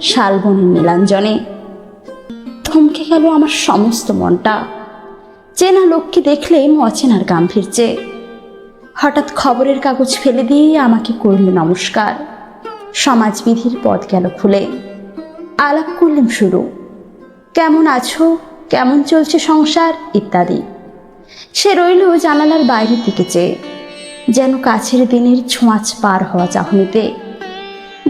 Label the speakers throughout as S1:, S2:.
S1: শালবনের নীলাঞ্জনে। থমকে গেল আমার সমস্ত মনটা। চেনা লোককে দেখলে অচেনার গাম্ভীর্যে। হঠাৎ খবরের কাগজ ফেলে দিয়ে আমাকে করল নমস্কার। সমাজবিধির পথ গেল খুলে। আলাপ করলাম শুরু। কেমন আছো? কেমন চলছে সংসার? ইত্যাদি। সে রইল জানালার বাইরের দিকে চেয়ে। যেন কাছের দিনের ছোঁয়াচ পার হওয়া চাহনিতে।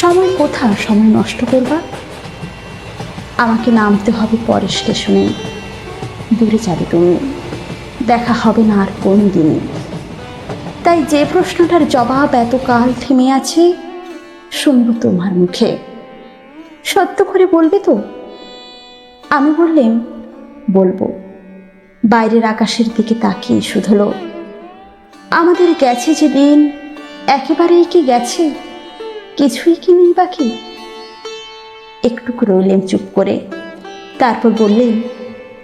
S1: সময় কোথা? সময় নষ্ট করবা? আমাকে নামতে হবে পরের স্টেশনে। দূরে যাবে তুমি। দেখা হবে না আর কোন দিনই। তাই যে প্রশ্নটার জবাব এতকাল থেমে আছে, শুনব তোমার মুখে। সত্য করে বলবে তো? আমি বললেন, বলব। বাইরের আকাশের দিকে তাকিয়ে শুধলো আমাদের গেছে যে দিন একেবারেই কি গেছে? কিছুই কি নেই বাকি একটু রইলেন চুপ করে। তারপর বললেন,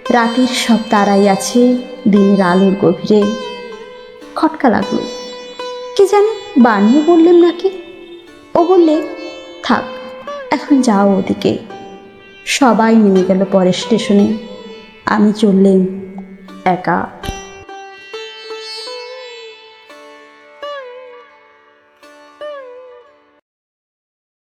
S1: রাতের সব তারাই আছে দিনের আলোর গভীরে। খটকা লাগল। কি জানি বানিয়ে বললেন নাকি? ও বললে, থাক, এখন যাও ওদিকে। সবাই নেমে গেল পরের স্টেশনে। আমি চললেন একা।